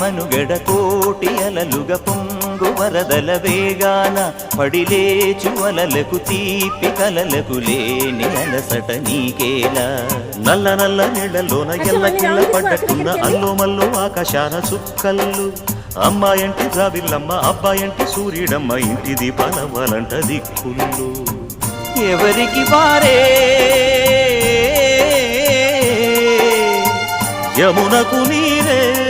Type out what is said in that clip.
మనుగడ కోటి అలలుగ పొంగు వరదల వేగాన పడిలేచు అలలకు తీపి కలలకు లేని అలసట నీకేలా. నల్ల నల్ల నీళ్ళలోన ఎల్ల కిల్ల పడ్డట్టున్న అల్లో మల్లో ఆకాశాన చుక్కల్లు అమ్మాయంటి జాబిల్లమ్మ అబ్బాయంటి సూర్యుడమ్మ ఇంటి దీపాలవ్వాలంట దిక్కుళ్ళు. ఎవరికి వారే? యమునకు నీరే.